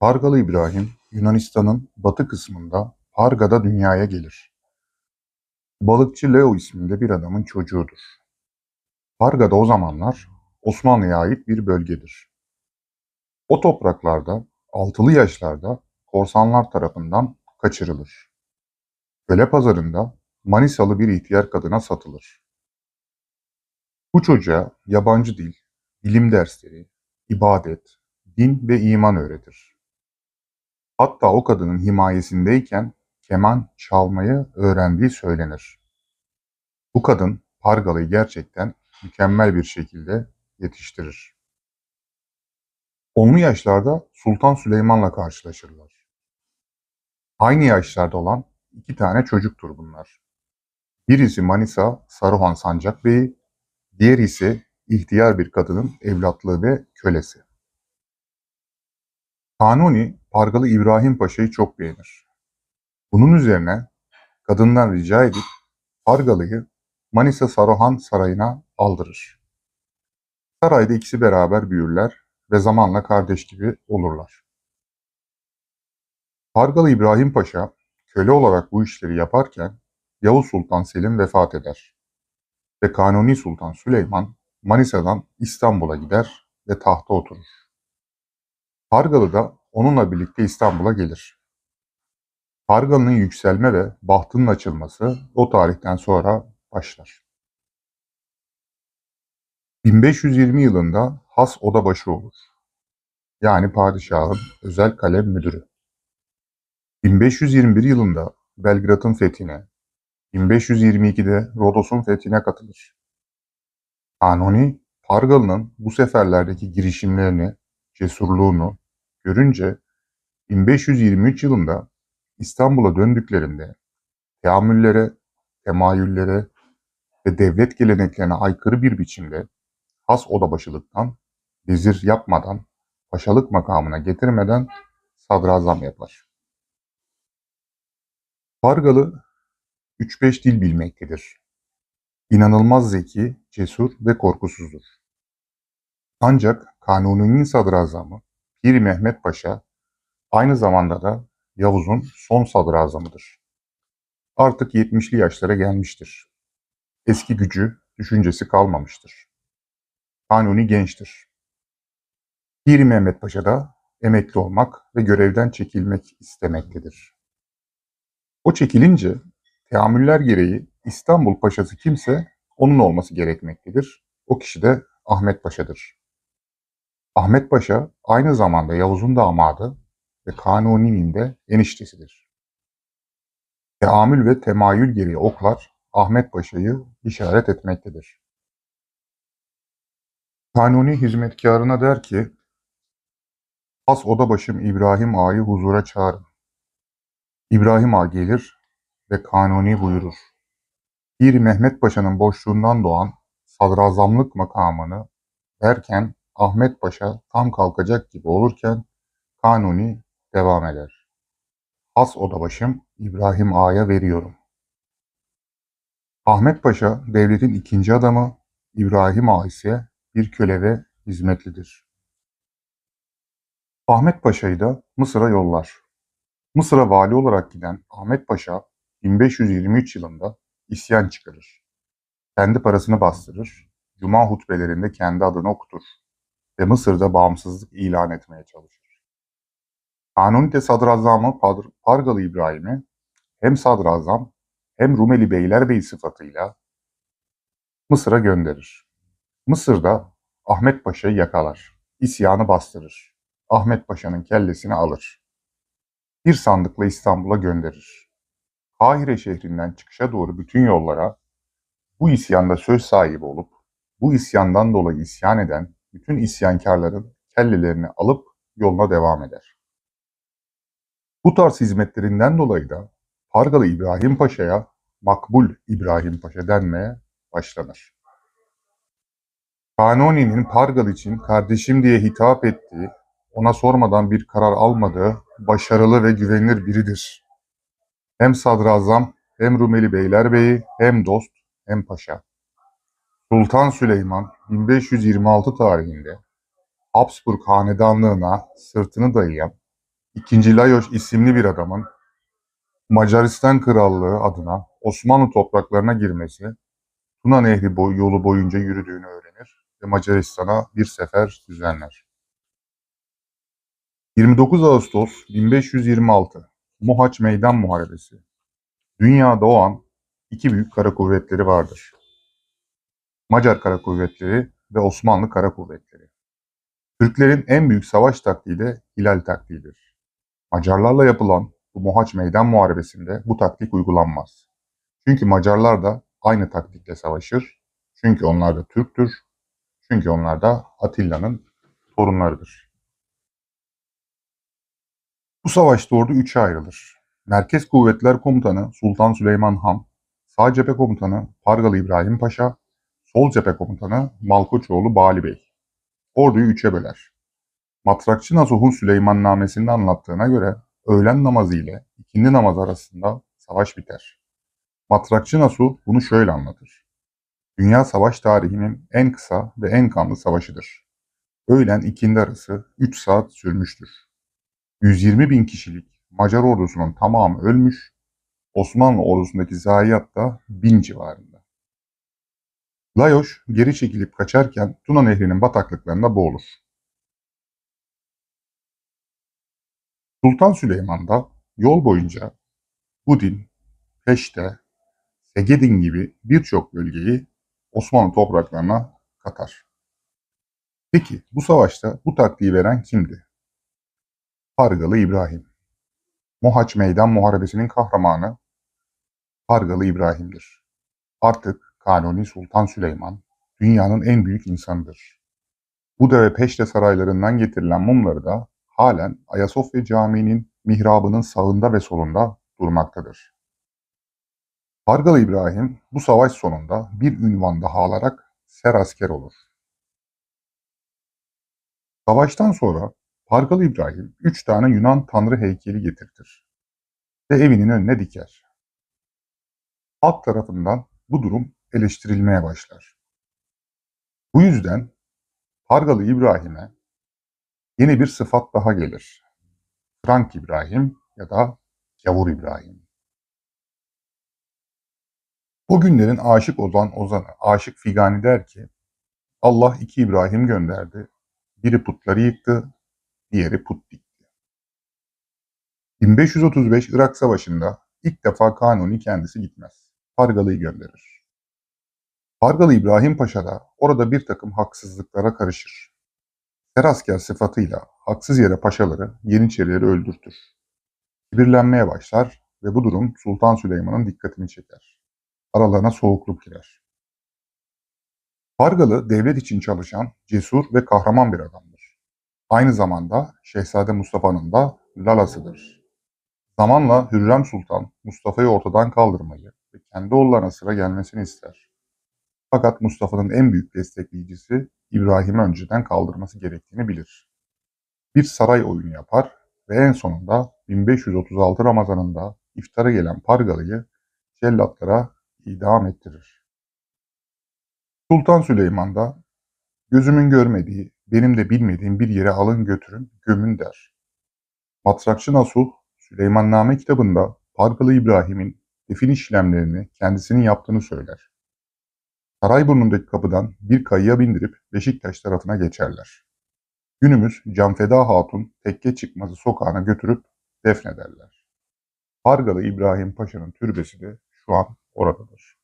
Pargalı İbrahim, Yunanistan'ın batı kısmında Parga'da dünyaya gelir. Balıkçı Leo isminde bir adamın çocuğudur. Parga'da o zamanlar Osmanlı'ya ait bir bölgedir. O topraklarda altılı yaşlarda korsanlar tarafından kaçırılır. Köle pazarında Manisalı bir ihtiyar kadına satılır. Bu çocuğa yabancı dil, bilim dersleri, ibadet, din ve iman öğretir. Hatta o kadının himayesindeyken keman çalmayı öğrendiği söylenir. Bu kadın Pargalı'yı gerçekten mükemmel bir şekilde yetiştirir. Onlu yaşlarda Sultan Süleyman'la karşılaşırlar. Aynı yaşlarda olan iki tane çocuktur bunlar. Birisi Manisa Saruhan Sancak Bey'i, diğeri ise ihtiyar bir kadının evlatlığı ve kölesi. Kanuni Pargalı İbrahim Paşa'yı çok beğenir. Bunun üzerine kadından rica edip Pargalı'yı Manisa Saruhan Sarayı'na aldırır. Sarayda ikisi beraber büyürler ve zamanla kardeş gibi olurlar. Pargalı İbrahim Paşa köle olarak bu işleri yaparken Yavuz Sultan Selim vefat eder ve Kanuni Sultan Süleyman Manisa'dan İstanbul'a gider ve tahta oturur. Pargalı da onunla birlikte İstanbul'a gelir. Pargalı'nın yükselme ve bahtının açılması o tarihten sonra başlar. 1520 yılında Has Odabaşı olur. Yani padişahın özel kalem müdürü. 1521 yılında Belgrad'ın fethine, 1522'de Rodos'un fethine katılır. Kanuni, Pargalı'nın bu seferlerdeki girişimlerini, cesurluğunu görünce 1523 yılında İstanbul'a döndüklerinde teamüllere, temayüllere ve devlet geleneklerine aykırı bir biçimde has odabaşılıktan vezir yapmadan, paşalık makamına getirmeden sadrazam yapar. Pargalı 3-5 dil bilmektedir. İnanılmaz zeki, cesur ve korkusuzdur. Ancak Kanuni'nin sadrazamı Pir Mehmet Paşa aynı zamanda da Yavuz'un son sadrazamıdır. Artık 70'li yaşlara gelmiştir. Eski gücü, düşüncesi kalmamıştır. Kanuni gençtir. Pir Mehmet Paşa da emekli olmak ve görevden çekilmek istemektedir. O çekilince teamüller gereği İstanbul Paşası kimse onun olması gerekmektedir. O kişi de Ahmet Paşa'dır. Ahmet Paşa aynı zamanda Yavuz'un damadı ve Kanuni'nin de eniştesidir. Teamül ve temayül gereği oklar Ahmet Paşa'yı işaret etmektedir. Kanuni hizmetkarına der ki, Has odabaşım İbrahim Ağa'yı huzura çağırın. İbrahim Ağa gelir ve Kanuni buyurur. Bir Mehmet Paşa'nın boşluğundan doğan sadrazamlık makamını derken Ahmet Paşa tam kalkacak gibi olurken Kanuni devam eder. Has odabaşım İbrahim Ağa'ya veriyorum. Ahmet Paşa devletin ikinci adamı, İbrahim Ağa ise bir köle ve hizmetlidir. Ahmet Paşa'yı da Mısır'a yollar. Mısır'a vali olarak giden Ahmet Paşa 1523 yılında isyan çıkarır. Kendi parasını bastırır, cuma hutbelerinde kendi adını okutur ve Mısır'da bağımsızlık ilan etmeye çalışır. Kanuni sadrazamı Pargalı İbrahim'i hem sadrazam hem Rumeli Beylerbeyi sıfatıyla Mısır'a gönderir. Mısır'da Ahmet Paşa'yı yakalar, isyanı bastırır. Ahmet Paşa'nın kellesini alır. Bir sandıkla İstanbul'a gönderir. Kahire şehrinden çıkışa doğru bütün yollara bu isyanda söz sahibi olup bu isyandan dolayı isyan eden bütün isyankarların kellelerini alıp yoluna devam eder. Bu tarz hizmetlerinden dolayı da Pargalı İbrahim Paşa'ya Makbul İbrahim Paşa denmeye başlanır. Kanuni'nin Pargal için kardeşim diye hitap ettiği, ona sormadan bir karar almadığı başarılı ve güvenilir biridir. Hem sadrazam, hem Rumeli Beylerbeyi, hem dost, hem paşa. Sultan Süleyman 1526 tarihinde Habsburg hanedanlığına sırtını dayayan II. Lajos isimli bir adamın Macaristan Krallığı adına Osmanlı topraklarına girmesi, Tuna Nehri boy, yolu boyunca yürüdüğünü öğrenir ve Macaristan'a bir sefer düzenler. 29 Ağustos 1526 Mohaç Meydan Muharebesi Dünyada o an iki büyük kara kuvvetleri vardır. Macar Kara Kuvvetleri ve Osmanlı Kara Kuvvetleri. Türklerin en büyük savaş taktiği de Hilal taktiğidir. Macarlarla yapılan bu Mohaç Meydan Muharebesi'nde bu taktik uygulanmaz. Çünkü Macarlar da aynı taktikle savaşır. Çünkü onlar da Türktür. Çünkü onlar da Atilla'nın torunlarıdır. Bu savaşta ordu üçe ayrılır. Merkez Kuvvetler Komutanı Sultan Süleyman Han, Sağ Cephe Komutanı Pargalı İbrahim Paşa, Sol Cephe Komutanı Malkoçoğlu Bali Bey. Orduyu üçe böler. Matrakçı Nasuh'un Süleyman Namesi'nde anlattığına göre öğlen namazı ile ikindi namaz arasında savaş biter. Matrakçı Nasuh bunu şöyle anlatır. Dünya savaş tarihinin en kısa ve en kanlı savaşıdır. Öğlen ikindi arası 3 saat sürmüştür. 120 bin kişilik Macar ordusunun tamamı ölmüş, Osmanlı ordusundaki zayiat da bin civarında. Lajos geri çekilip kaçarken Tuna Nehri'nin bataklıklarında boğulur. Sultan Süleyman da yol boyunca Budin, Peşte, Segedin gibi birçok bölgeyi Osmanlı topraklarına katar. Peki bu savaşta bu taktiği veren kimdi? Pargalı İbrahim. Mohaç Meydan Muharebesi'nin kahramanı Pargalı İbrahim'dir. Artık Kanuni Sultan Süleyman dünyanın en büyük insanıdır. Buda ve Peşte saraylarından getirilen mumları da halen Ayasofya Camii'nin mihrabının sağında ve solunda durmaktadır. Pargalı İbrahim bu savaş sonunda bir ünvan daha alarak serasker olur. Savaştan sonra Pargalı İbrahim üç tane Yunan tanrı heykeli getirtir ve evinin önüne diker. Halk tarafından bu durum eleştirilmeye başlar. Bu yüzden Pargalı İbrahim'e yeni bir sıfat daha gelir. Frank İbrahim ya da Gavur İbrahim. O günlerin aşık Ozan Ozan'ı, aşık Figani der ki, Allah iki İbrahim gönderdi. Biri putları yıktı, diğeri put dikti. 1535 Irak Savaşı'nda ilk defa Kanuni kendisi gitmez. Pargalı'yı gönderir. Pargalı İbrahim Paşa da orada bir takım haksızlıklara karışır. Serasker sıfatıyla haksız yere paşaları, Yeniçerileri öldürtür. Kibirlenmeye başlar ve bu durum Sultan Süleyman'ın dikkatini çeker. Aralarına soğukluk girer. Pargalı devlet için çalışan, cesur ve kahraman bir adamdır. Aynı zamanda Şehzade Mustafa'nın da lalasıdır. Zamanla Hürrem Sultan Mustafa'yı ortadan kaldırmayı ve kendi oğullarına sıra gelmesini ister. Fakat Mustafa'nın en büyük destekleyicisi İbrahim'i önceden kaldırması gerektiğini bilir. Bir saray oyunu yapar ve en sonunda 1536 Ramazanında iftara gelen Pargalı'yı cellatlara idam ettirir. Sultan Süleyman da gözümün görmediği, benim de bilmediğim bir yere alın götürün, gömün der. Matrakçı Nasuh, Süleymanname kitabında Pargalı İbrahim'in defin işlemlerini kendisinin yaptığını söyler. Sarayburnu'ndaki kapıdan bir kayıya bindirip Beşiktaş tarafına geçerler. Günümüz Canfeda Hatun tekke çıkmazı sokağına götürüp defnederler. Pargalı İbrahim Paşa'nın türbesi de şu an oradadır.